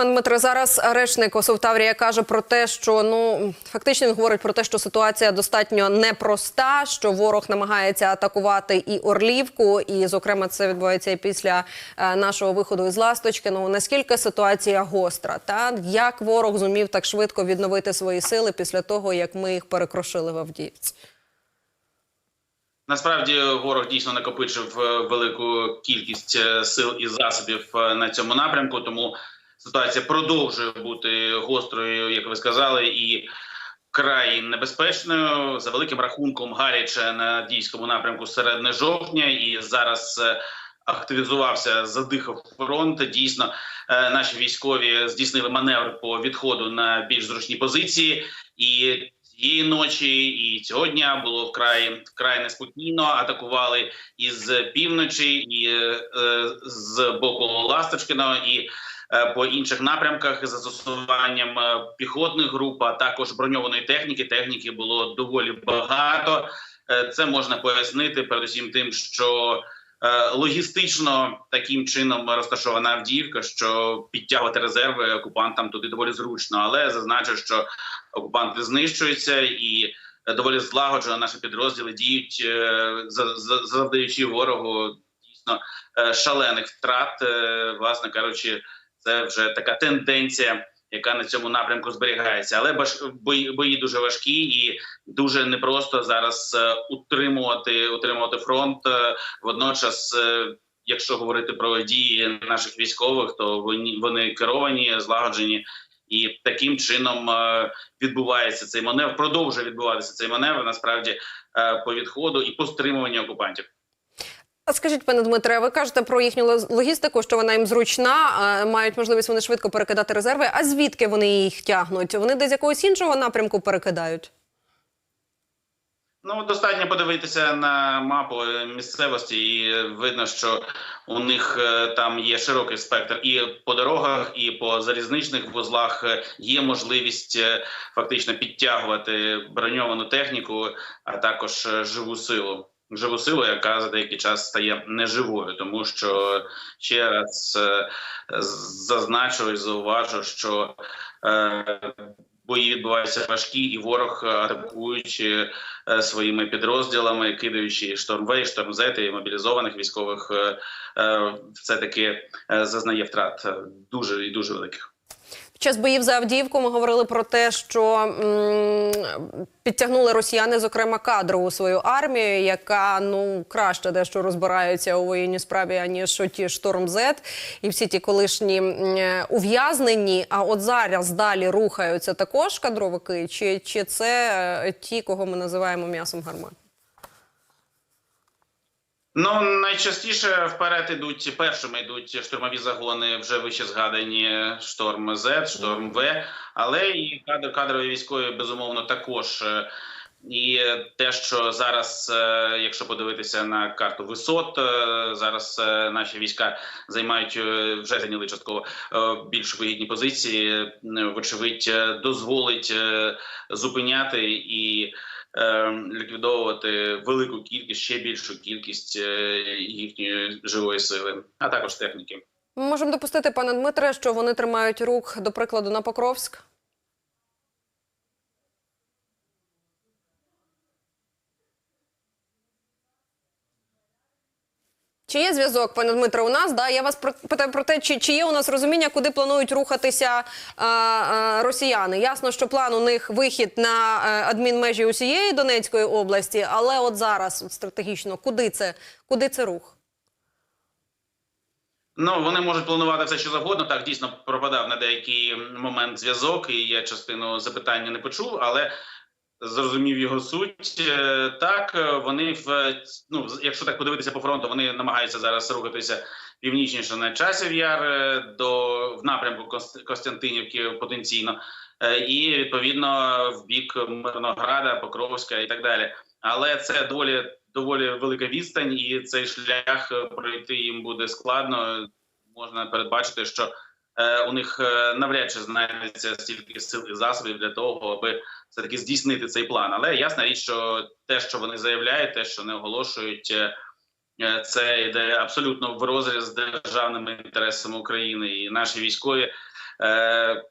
Пан Дмитре, зараз речник Осовтаврія каже про те, що ну фактично він говорить про те, що ситуація достатньо непроста, що ворог намагається атакувати і Орлівку, і зокрема це відбувається і після е, нашого виходу із Ласточки. Ну наскільки ситуація гостра? Та як ворог зумів так швидко відновити свої сили після того, як ми їх перекрошили в Авдіївці? Насправді ворог дійсно накопичив е, велику кількість е, сил і засобів на цьому напрямку. Тому ситуація продовжує бути гострою, як ви сказали, і край небезпечною за великим рахунком гаряче на дійському напрямку середини жовтня, і зараз е, активізувався, задихав фронт. Дійсно, е, наші військові здійснили маневр по відходу на більш зручні позиції і. Цієї ночі і цього дня було вкрай вкрай неспокійно. Атакували із півночі, і е, з боку Ласточкиного, і по інших напрямках з застосуванням е, піхотних груп, а також броньованої техніки. Техніки було доволі багато. Е, це можна пояснити передусім тим, що е, логістично таким чином розташована Авдіївка, що підтягувати резерви окупантам туди доволі зручно, але зазначу, що окупанти знищуються і е, доволі злагоджено наші підрозділи діють, е, за- за- завдаючи ворогу дійсно е, шалених втрат. Е, Власне кажучи, це вже така тенденція. Яка на цьому напрямку зберігається, але бої, бої дуже важкі і дуже непросто зараз е, утримувати утримувати фронт. Е, Водночас, е, якщо говорити про дії наших військових, то вони, вони керовані, злагоджені, і таким чином відбувається цей маневр. Продовжує відбуватися цей маневр. Насправді по відходу і по стримуванню окупантів. А скажіть, пане Дмитре, ви кажете про їхню лог- логістику, що вона їм зручна, мають можливість вони швидко перекидати резерви. А звідки вони їх тягнуть? Вони десь якогось іншого напрямку перекидають? Ну достатньо подивитися на мапу е, місцевості, і видно, що у них е, там є широкий спектр і по дорогах, і по залізничних вузлах е, є можливість фактично підтягувати броньовану техніку, а також живу силу. Живу силу, яка за деякий час стає неживою, тому що ще раз е, зазначу і зауважу, що е, бої відбуваються важкі, і ворог е, атакуючи своїми підрозділами, кидаючи штормвей, штормзети і мобілізованих військових, все таки зазнає втрат дуже і дуже великих. Час боїв за Авдіївку ми говорили про те, що м, підтягнули росіяни, зокрема, кадрову свою армію, яка ну краще дещо розбирається у воєнній справі, аніж ті шторм Зет і всі ті колишні ув'язнені. А от зараз далі рухаються також кадровики, чи, чи це е, ті, кого ми називаємо м'ясом гармат? Ну найчастіше вперед ідуть першими йдуть штурмові загони, вже вище згадані шторм З, шторм В, але і кадр кадрові військові безумовно також. І те, що зараз, е, якщо подивитися на карту висот, е, зараз е, наші війська займають вже зайняли частково більш вигідні позиції, вочевидь, дозволить зупиняти і ліквідовувати велику кількість, ще більшу кількість е, їхньої живої сили, а також техніки. Ми можемо допустити, пане Дмитре, що вони тримають рух, до прикладу, на Покровськ. Чи є зв'язок, пане Дмитре, у нас? Да? Я вас питаю про те, чи, чи є у нас розуміння, куди планують рухатися а, а, росіяни. Ясно, що план у них вихід на е, адмінмежі усієї Донецької області, але от зараз от стратегічно, куди це, куди це рух? Ну вони можуть планувати все, що завгодно. Так дійсно пропадав на деякий момент зв'язок, і я частину запитання не почув, але зрозумів його суть. Е, Так, е, вони в ну, якщо так подивитися по фронту, вони намагаються зараз рухатися північніше на часів яр е, до в напрямку Кос- Костянтинівки потенційно, і відповідно в бік Мирнограда, Покровська і так далі. Але це доволі доволі велика відстань, і цей шлях пройти їм буде складно. Можна передбачити, що у них е, навряд чи знайдеться стільки сил і засобів для того, аби все таки здійснити цей план. Але ясна річ, що те, що вони заявляють, те, що не оголошують, е, е, це йде абсолютно в розріз з державними інтересами України, і наші військові е,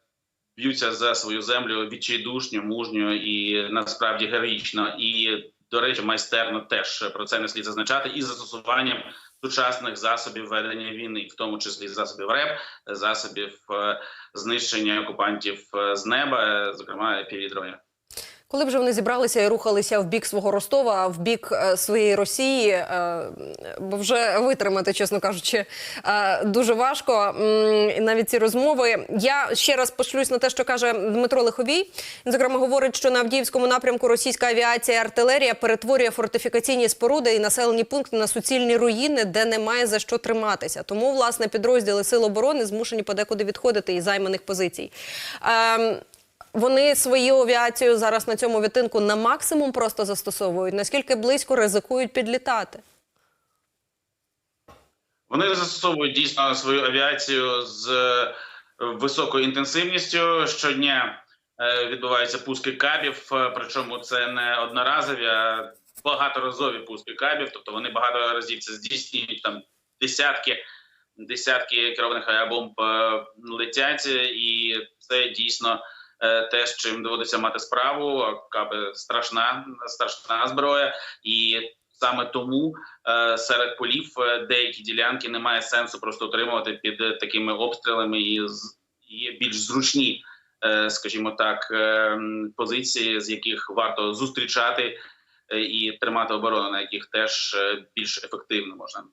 б'ються за свою землю відчайдушньо, мужньо і насправді героїчно. І до речі, майстерно теж про це не слід зазначати із застосуванням сучасних засобів ведення війни, в тому числі засобів РЕП, засобів е, знищення окупантів е, з неба, е, зокрема півдронів. Коли б же вони зібралися і рухалися в бік свого Ростова, в бік е, своєї Росії, е, бо вже витримати, чесно кажучи, е, дуже важко. Навіть ці розмови. Я ще раз пошлюсь на те, що каже Дмитро Лиховій. Він зокрема говорить, що на Авдіївському напрямку російська авіація і артилерія перетворює фортифікаційні споруди і населені пункти на суцільні руїни, де немає за що триматися. Тому власне підрозділи сил оборони змушені подекуди відходити із займаних позицій. Вони свою авіацію зараз на цьому відтинку на максимум просто застосовують. Наскільки близько ризикують підлітати? Вони застосовують дійсно свою авіацію з е, високою інтенсивністю. Щодня е, відбуваються пуски кабів, е, причому це не одноразові, а багаторазові пуски кабів. Тобто вони багато разів це здійснюють там десятки, десятки керованих авіабомб летять, і це дійсно. Е, Те, з чим доводиться мати справу, каби страшна, страшна зброя, і саме тому е, серед полів е, деякі ділянки немає сенсу просто утримувати під такими обстрілами і є більш зручні, скажімо так, позиції, з яких варто зустрічати і тримати оборону, на яких теж більш ефективно можна.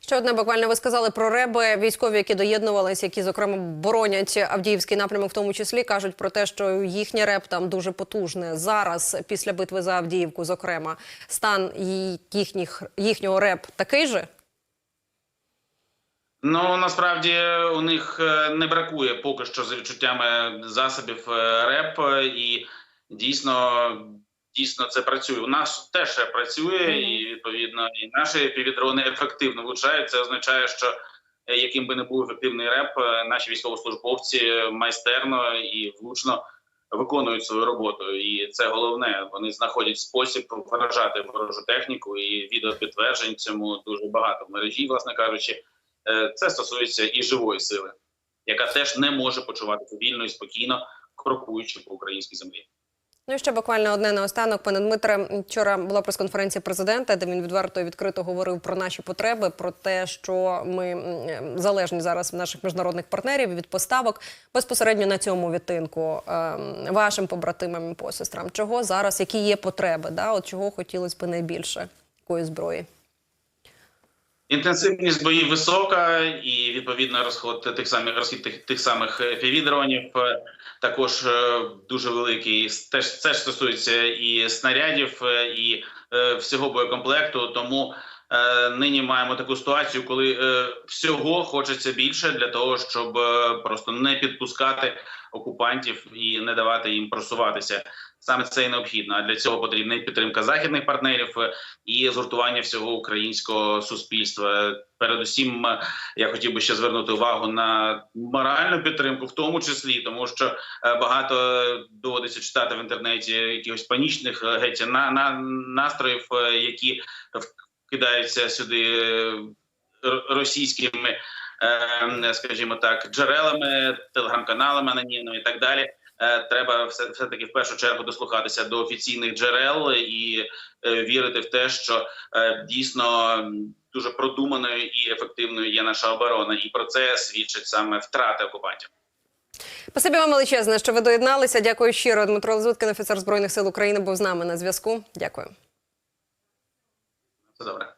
Ще одне буквально ви сказали про реби. Військові, які доєднувалися, які зокрема боронять Авдіївський напрямок, в тому числі кажуть про те, що їхнє реп там дуже потужне. Зараз, після битви за Авдіївку, зокрема, стан їхніх їхнього реп такий же. Ну насправді у них е, не бракує поки що за відчуттями засобів е, РЕП, і дійсно дійсно це працює. У нас теж працює, і відповідно і наші півдрони ефективно влучають. Це означає, що е, яким би не був ефективний РЕП, е, наші військовослужбовці майстерно і влучно виконують свою роботу, і це головне. Вони знаходять спосіб вражати ворожу техніку, і відеопідтверджень цьому дуже багато в мережі, власне кажучи. Е, Це стосується і живої сили, яка теж не може почуватися вільно і спокійно, крокуючи по українській землі. Ну і ще буквально одне наостанок. Пане Дмитре, вчора була прес-конференція президента, де він відверто і відкрито говорив про наші потреби, про те, що ми залежні зараз в наших міжнародних партнерів від поставок безпосередньо на цьому відтинку ем, вашим побратимам і посестрам. Чого зараз, які є потреби? Да? От чого хотілося б найбільше якої зброї? Інтенсивність боїв висока, і відповідно розход тих самих розхід тих, тих самих півдронів також е, дуже великий. Теж це ж стосується і снарядів, е, і е, всього боєкомплекту. Тому е, нині маємо таку ситуацію, коли е, всього хочеться більше для того, щоб е, просто не підпускати окупантів і не давати їм просуватися. Саме це і необхідно. А для цього потрібна і підтримка західних партнерів е, і згуртування всього українського суспільства. Передусім, е, я хотів би ще звернути увагу на моральну підтримку, в тому числі, тому що е, багато доводиться читати в інтернеті якихось панічних е, геть на, на настроїв, е, які вкидаються сюди е, російськими, е, скажімо так, джерелами, телеграм-каналами анонімними і так далі. Е, Треба все, таки в першу чергу дослухатися до офіційних джерел і е, вірити в те, що дійсно дуже продуманою і ефективною є наша оборона, і про це свідчать саме втрати окупантів. Спасибі вам величезне, що ви доєдналися. Дякую щиро. Дмитро Лазуткин, офіцер збройних сил України, був з нами на зв'язку. Дякую. Все добре.